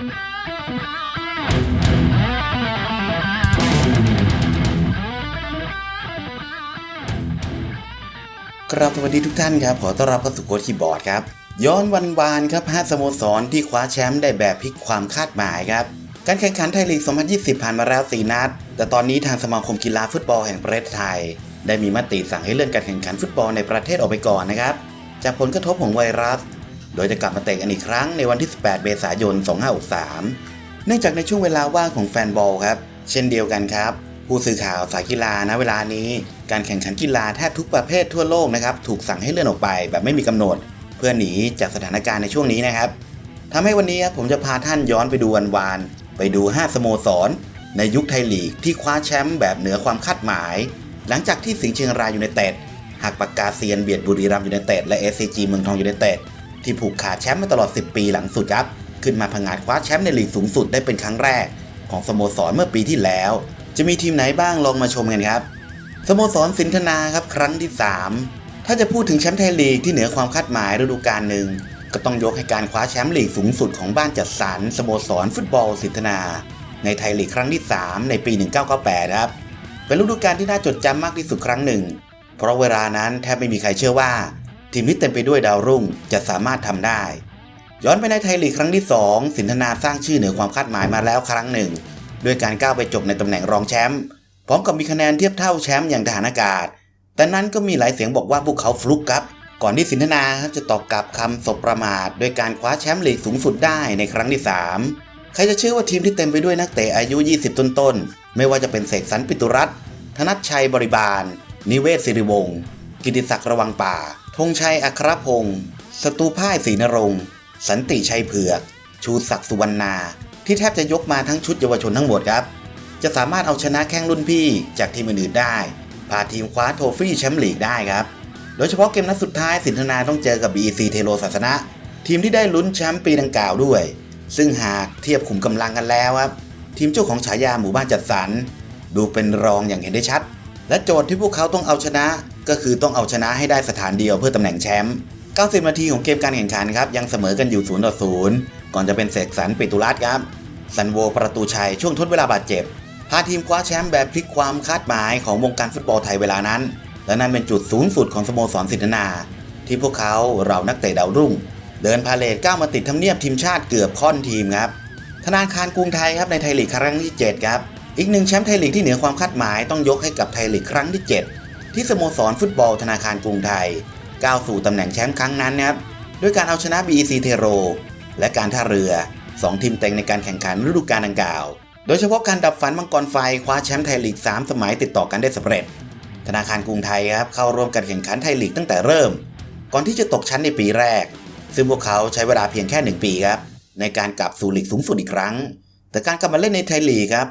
ครับสวัสดีทุกท่านครับ ขอต้อนรับเข้าสู่โค้ดคีย์บอร์ดครับ ย้อนวันวานครับ5สโมสรที่คว้าแชมป์ได้แบบพลิกความคาดหมายครับ การแข่งขันไทยลีก 2020 ผ่านมาแล้ว 4 นัด แต่ตอนนี้ทางสมาคมกีฬาฟุตบอลแห่งประเทศไทย ได้มีมติสั่งให้เลื่อนการแข่งขันฟุตบอลในประเทศออกไปก่อนนะครับ จากผลกระทบของไวรัส โดยจะกลับมาเตะกันอีกครั้งในวันที่ 18 เมษายน 2563 เนื่องจากในช่วงเวลาว่างของแฟนบอลครับ เช่นเดียวกันครับ ผู้สื่อข่าวสายกีฬาณเวลานี้ การแข่งขันกีฬาแทบทุกประเภททั่วโลกนะครับถูกสั่งให้เลื่อนออกไปแบบไม่มีกำหนด เพื่อหนีจากสถานการณ์ในช่วงนี้นะครับทำให้วันนี้ครับผมจะพาท่านย้อนไปดูวันวาน ไปดู 5 สโมสร ในยุคไทยลีกที่คว้าแชมป์แบบเหนือความคาดหมาย หลังจากที่สิงห์เชียงรายยูไนเต็ดหักปากกาเซียนเบียดบุรีรัมย์ยูไนเต็ดและ SCG เมืองทองยูไนเต็ด ที่ผูกขาดแชมป์มาตลอด 10 ปีหลังสุดครับ ขึ้นมาพังงาดคว้าแชมป์ในลีกสูงสุดได้เป็นครั้งแรก ของสโมสรเมื่อปีที่แล้ว จะมีทีมไหนบ้างลองมาชมกันครับ สโมสรสินธนาครับครั้งที่ 3 ถ้าจะพูดถึงแชมป์ไทยลีกที่เหนือความคาดหมายฤดูกาลหนึ่งก็ต้องยกให้การคว้าแชมป์ลีกสูงสุดของบ้านจัดสรรสโมสรฟุตบอลสินธนา ในไทยลีกครั้งที่ 3 ในปี 1998 ครับ เป็นฤดูกาลที่น่าจดจำมากที่สุดครั้งหนึ่ง เพราะเวลานั้นแทบไม่มีใครเชื่อว่า ทีมที่เต็มไปด้วยดาวรุ่งจะสามารถทำได้ ย้อนไปในไทยลีกครั้งที่ 2 สินธนาสร้างชื่อเหนือความคาดหมายมาแล้วครั้งหนึ่ง ด้วยการก้าวไปจบในตำแหน่งรองแชมป์พร้อมกับมีคะแนนเทียบเท่าแชมป์อย่างทหารอากาศ แต่นั้นก็มีหลายเสียงบอกว่าพวกเขาฟลุกครับ ก่อนที่สินธนาจะตอบกลับคำสบประมาทด้วยการคว้าแชมป์ลีกสูงสุดได้ในครั้งที่ 3 ใครจะเชื่อว่าทีมที่เต็มไปด้วยนักเตะอายุ 20 ต้นๆไม่ว่าจะเป็นเสกสรรปิตุรัตน์ธนัชชัยบริบาล นิเวศสิริวงศ์กิติศักดิ์ระวังป่า ธงชัยอัครพงศ์สตูพ่ายศรีนรงสันติชัยเผือก ชูศักดิ์สุวรรณา ที่แทบจะยกมาทั้งชุดเยาวชนทั้งหมดครับ จะสามารถเอาชนะแข้งรุ่นพี่จากทีมอื่นๆได้ พาทีมคว้าโทฟี่แชมป์ลีกได้ครับ โดยเฉพาะเกมนัดสุดท้ายสินธนาต้องเจอกับ BEC เทโลศาสนะ ทีมที่ได้ลุ้นแชมป์ปีดังกล่าวด้วย ซึ่งหากเทียบขุมกำลังกันแล้วครับ ทีมเจ้าของฉายาหมู่บ้านจัดสรรดูเป็นรองอย่างเห็นได้ชัด และโจทย์ที่พวกเขาต้องเอาชนะ ก็คือต้องเอาชนะให้ได้สถานเดียวเพื่อตำแหน่งแชมป์ 90 นาทีของเกมการแข่งขันครับยังเสมอกันอยู่ 0 ต่อ 0 ก่อนจะเป็นเสกสรรปิตุรัตครับซันโวประตูชัยช่วงทดเวลาบาดเจ็บ พาทีมคว้าแชมป์แบบพลิกความคาดหมายของวงการฟุตบอลไทยเวลานั้น และนั่นเป็นจุดสูงสุดของสโมสรสิทธนา ที่พวกเขาเรานักเตะดาวรุ่ง เดินพาเลทก้าวมาติดทำเนียบทีมชาติเกือบค่อนทีมครับธนาคารกรุงไทยครับในไทยลีกครั้งที่ 7 ครับ อีกหนึ่งแชมป์ไทยลีกที่เหนือความคาดหมายต้องยกให้กับไทยลีกครั้งที่ 7 ที่สโมสรฟุตบอลธนาคารกรุงไทย ก้าวสู่ตำแหน่งแชมป์ครั้งนั้นนะครับด้วยการเอาชนะ BEC เทโร และการท่าเรือ 2 ทีมเต็งในการแข่งขันฤดูกาลดังกล่าว โดยเฉพาะการดับฝันมังกรไฟคว้าแชมป์ไทยลีก 3 สมัยติดต่อกันได้สำเร็จ ธนาคารกรุงไทยครับเข้าร่วมการแข่งขันไทยลีกตั้งแต่เริ่ม ก่อนที่จะตกชั้นในปีแรก ซึ่งพวกเขาใช้เวลาเพียงแค่ 1 ปีครับในการกลับสู่ลีกสูงสุดอีกครั้ง แต่การกลับมาเล่นในไทยลีกครับ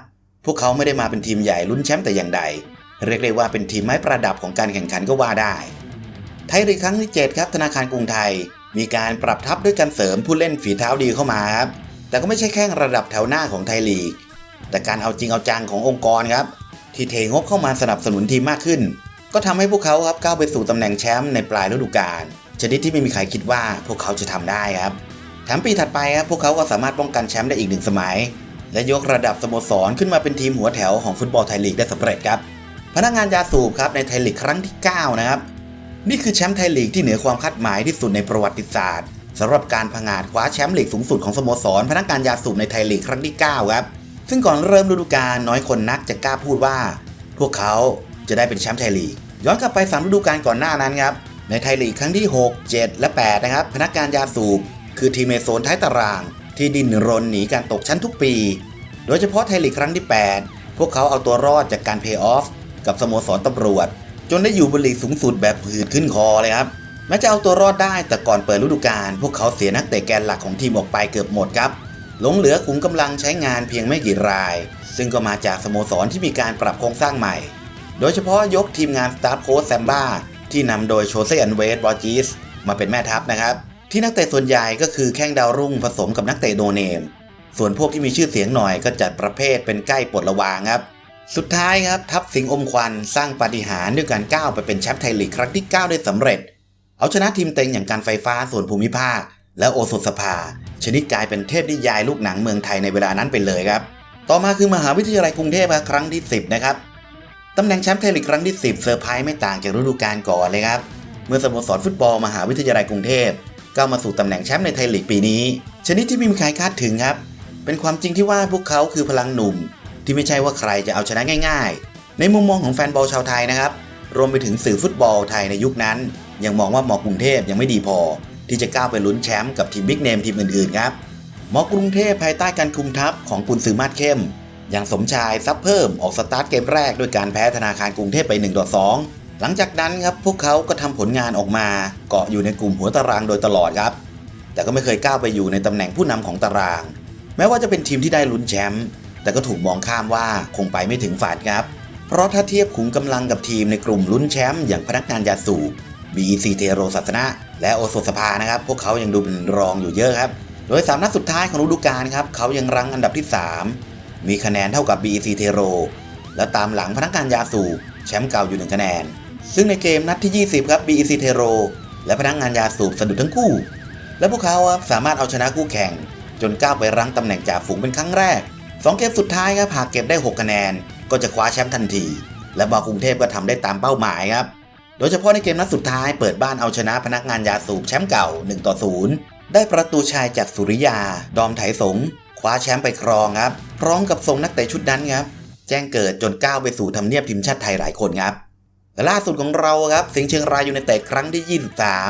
พวกเขาไม่ได้มาเป็นทีมใหญ่ลุ้นแชมป์แต่อย่างใด เรียกได้ว่าเป็นทีมไม้ประดับของการแข่งขันก็ว่าได้ ไทยลีกครั้งที่ 7 ครับธนาคารกรุงไทย มีการปรับทัพด้วยการเสริมผู้เล่นฝีเท้าดีเข้ามาครับแต่ก็ไม่ใช่แค่ระดับแถวหน้าของไทยลีก แต่การเอาจริงเอาจังขององค์กรครับ ที่เทงบเข้ามาสนับสนุนทีมมากขึ้น ก็ทำให้พวกเขาครับก้าวไปสู่ตำแหน่งแชมป์ในปลายฤดูกาลชนิดที่ไม่มีใครคิดว่าพวกเขาจะทำได้ครับแถมปีถัดไปครับพวกเขาก็สามารถป้องกันแชมป์ได้อีกหนึ่งสมัย และยกระดับสโมสรขึ้นมาเป็นทีมหัวแถวของฟุตบอลไทยลีกได้สำเร็จครับ พนักงานยาสูบครับในไทยลีกครั้งที่ 9 นะครับ นี่คือแชมป์ไทยลีกที่เหนือความคาดหมายที่สุดในประวัติศาสตร์สำหรับการผงาดคว้าแชมป์ลีกสูงสุดของสโมสร พนักงานยาสูบในไทยลีกครั้งที่ 9 ครับ ซึ่งก่อนเริ่มฤดูกาลน้อยคนนักจะกล้าพูดว่า พวกเขาจะได้เป็นแชมป์ไทยลีกย้อนกลับไป3ฤดูกาลก่อนหน้านั้นครับในไทยลีกครั้งที่ 6 7 และ 8 นะครับ พนักงานยาสูบ คือทีมในโซนท้ายตาราง ที่ดินรนหนีการตกชั้นทุกปี โดยเฉพาะไทยลีกครั้งที่ 8 พวกเขาเอาตัวรอดจากการเพย์ออฟ กับสโมสรตำรวจ จนได้อยู่บนลีกสูงสุดแบบผืดขึ้นคอเลยครับแม้จะเอาตัวรอดได้แต่ก่อนเปิดฤดูกาลพวกเขาเสียนักเตะแกนหลักของทีมออกไปเกือบหมดครับหลงเหลือขุมกำลังใช้งานเพียงไม่กี่ราย ซึ่งก็มาจากสโมสรที่มีการปรับโครงสร้างใหม่ โดยเฉพาะยกทีมงานสตาฟโค้ชแซมบ้าที่นำโดยโชเซอันเวสบอจิสมาเป็นแม่ทัพนะครับ ที่นักเตะส่วนใหญ่ก็คือแข้งดาวรุ่งผสมกับนักเตะโนเนม ส่วนพวกที่มีชื่อเสียงหน่อยก็จัดประเภทเป็นใกล้ปลดระวางครับ สุดท้ายครับทัพสิงห์อมควันสร้างปาฏิหาริย์ด้วยการก้าวไปเป็นแชมป์ไทยลีกครั้งที่ 9 ได้สำเร็จ เอาชนะทีมเต็งอย่างการไฟฟ้าส่วนภูมิภาค และโอสถสภา ชนิดกลายเป็นเทพนิยายลูกหนังเมืองไทยในเวลานั้นไปเลยครับ ต่อมาคือมหาวิทยาลัยกรุงเทพครับครั้งที่ 10 นะครับตำแหน่งแชมป์ไทยลีกครั้งที่ 10เซอร์ไพรส์ไม่ต่างจากฤดูกาลก่อนเลยครับเมื่อสโมสรฟุตบอลมหาวิทยาลัยกรุงเทพก้าวมาสู่ตำแหน่งแชมป์ในไทยลีกปีนี้ ชนิดที่ไม่มีใครคาดถึงครับเป็นความจริงที่ว่าพวกเขาคือพลังหนุ่ม ที่ไม่ใช่ว่าใครจะเอาชนะง่าย ๆ ในมุมมองของแฟนบอลชาวไทยนะครับ รวมไปถึงสื่อฟุตบอลไทยในยุคนั้น ยังมองว่าหมอกรุงเทพยังไม่ดีพอ ที่จะก้าวไปลุ้นแชมป์กับทีมบิ๊กเนมทีมอื่นๆครับหมอกรุงเทพภายใต้การคุมทัพของกุนซือมาดเข้ม อย่างสมชายซับเพิ่มออกสตาร์ทเกมแรกด้วยการแพ้ธนาคารกรุงเทพไป1ต่อ2หลังจากนั้นครับพวกเขาก็ทำผลงานออกมา เกาะอยู่ในกลุ่มหัวตารางโดยตลอดครับ แต่ก็ไม่เคยก้าวไปอยู่ในตำแหน่งผู้นำของตาราง แม้ว่าจะเป็นทีมที่ได้ลุ้นแชมป์ แต่ก็ถูกมองข้ามว่าคงไปไม่ถึงฝันครับ เพราะถ้าเทียบขุมกำลังกับทีมในกลุ่มลุ้นแชมป์อย่างพนักงานยาสูบ BEC เทโรศาสนะ และโอโซสภานะครับ พวกเขายังดูเป็นรองอยู่เยอะครับ โดย 3 นัดสุดท้ายของฤดูกาลครับเขายังรั้งอันดับที่ 3 มีคะแนนเท่ากับ BEC เทโร และตามหลังพนักงานยาสูบแชมป์เก่าอยู่1คะแนน ซึ่งในเกมนัดที่ 20 ครับ BEC เทโร และพนักงานยาสูบสะดุดทั้งคู่ และพวกเขาครับสามารถเอาชนะคู่แข่ง จนก้าวไปรั้งตำแหน่งจ่าฝูงเป็นครั้งแรก 2 เกมสุดท้ายครับหากเก็บได้ 6 คะแนน ก็จะคว้าแชมป์ทันที และบอกรุงเทพก็ทำได้ตามเป้าหมายครับ โดยเฉพาะในเกมนัดสุดท้ายเปิดบ้านเอาชนะพนักงานยาสูบแชมป์เก่า1ต่อ0ได้ประตูชัยจากสุริยา ดอมไถสงคว้าแชมป์ไปครองครับ พร้อมกับส่งนักเตะชุดนั้นครับ แจ้งเกิดจนก้าวไปสู่ทำเนียบทีมชาติไทยหลายคนครับและล่าสุดของเราครับ สิงห์เชียงรายยูไนเต็ดครั้งที่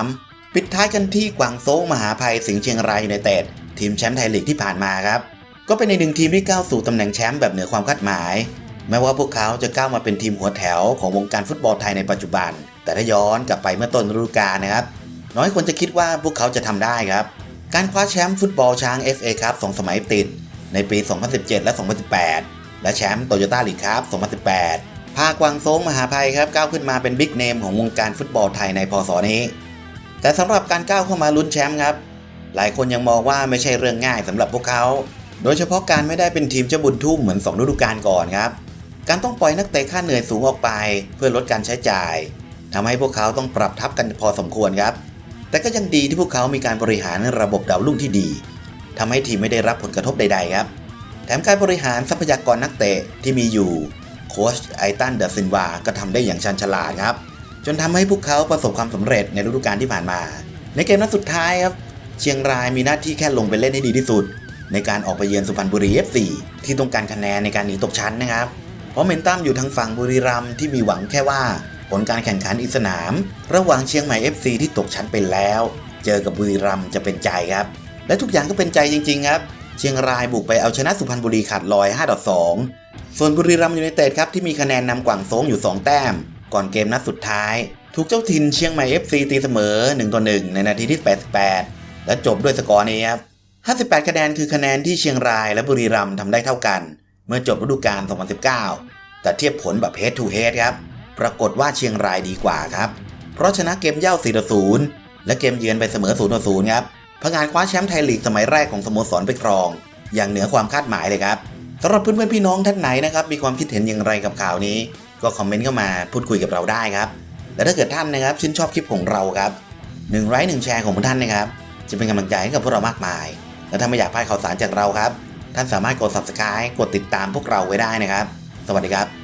23 ปิดท้ายกันที่กวางโซงมหาภัยสิงห์เชียงรายยูไนเต็ดทีมแชมป์ไทยลีกที่ผ่านมาครับ ก็เป็นในหนึ่งทีมที่ก้าวสู่ตำแหน่งแชมป์แบบเหนือความคาดหมาย แม้ว่าพวกเขาจะก้าวมาเป็นทีมหัวแถวของวงการฟุตบอลไทยในปัจจุบัน แต่ถ้าย้อนกลับไปเมื่อต้นฤดูกาลนะครับ น้อยคนจะคิดว่าพวกเขาจะทำได้ครับ การคว้าแชมป์ฟุตบอลช้าง FA ครับสองสมัยติด ในปี 2017 และ 2018 และแชมป์โตโยต้าลีกครับ 2018 พากวางโซงมหาภัยครับก้าวขึ้นมาเป็นบิ๊กเนมของวงการฟุตบอลไทยในพศนี้ แต่สำหรับการก้าวเข้ามาลุ้นแชมป์ครับ หลายคนยังมองว่าไม่ใช่เรื่องง่ายสำหรับพวกเขา โดยเฉพาะการไม่ได้เป็นทีมเจ้าบุญทุ่มเหมือน2ฤดูกาลก่อนครับ การต้องปล่อยนักเตะค่าเหนื่อยสูงออกไป เพื่อลดการใช้จ่ายทำให้พวกเขาต้องปรับทับกันพอสมควรครับ แต่ก็ยังดีที่พวกเขามีการบริหารระบบดาวรุ่งที่ดีทำให้ทีมไม่ได้รับผลกระทบใด ๆ ครับ แถมการบริหารทรัพยากรนักเตะที่มีอยู่โค้ชไอตันเดอะซินวาก็ทำได้อย่างชันฉลาดครับ จนทำให้พวกเขาประสบความสำเร็จในฤดูกาลที่ผ่านมา ในเกมนัดสุดท้ายครับเชียงรายมีหน้าที่แค่ลงไปเล่นให้ดีที่สุด ในการออกไปเยือนสุพรรณบุรี FC ที่ต้องการคะแนนในการหนีตกชั้นนะครับ เพราะเมนตัมอยู่ทางฝั่งบุรีรัมย์ที่มีหวังแค่ว่าผลการแข่งขันอีสนาม ระหว่างเชียงใหม่ FC ที่ตกชั้นไปแล้ว เจอกับบุรีรัมย์จะเป็นใจครับ และทุกอย่างก็เป็นใจจริง ๆ ครับ เชียงรายบุกไปเอาชนะสุพรรณบุรีขาดลอย5ต่อ2ส่วนบุรีรัมย์ยูไนเต็ดครับที่มีคะแนนนำกว่างโซงอยู่ 2 แต้ม ก่อนเกมนัดสุดท้าย ถูกเจ้าถิ่นเชียงใหม่ FC ตีเสมอ1ต่อ1ในนาทีที่ 88 และจบด้วยสกอร์นี้ครับ 58 คะแนนคือคะแนนที่เชียงรายและบุรีรัมย์ทำได้เท่ากัน เมื่อจบฤดูกาล 2019 แต่เทียบผลแบบ head to head ครับ ปรากฏว่าเชียงรายดีกว่าครับ เพราะชนะเกมเย่า4-0 และเกมเยือนไปเสมอ 0-0 ครับพงานคว้าแชมป์ไทยลีกสมัยแรกของสโมสรไปครอง อย่างเหนือความคาดหมายเลยครับสำหรับเพื่อนๆพี่น้องท่านไหนนะครับมีความคิดเห็นอย่างไรกับข่าวนี้ ก็คอมเมนต์เข้ามาพูดคุยกับเราได้ครับและถ้าเกิดท่านนะครับชื่นชอบคลิปของเราครับหนึ่งไลค์หนึ่งแชร์ของท่านนะครับจะเป็นกำลังใจให้กับพวกเรามากมาย และถ้าไม่อยากพลาดข่าวสารจากเราครับ ท่านสามารถกด subscribe กดติดตามพวกเราไว้ได้นะครับ สวัสดีครับ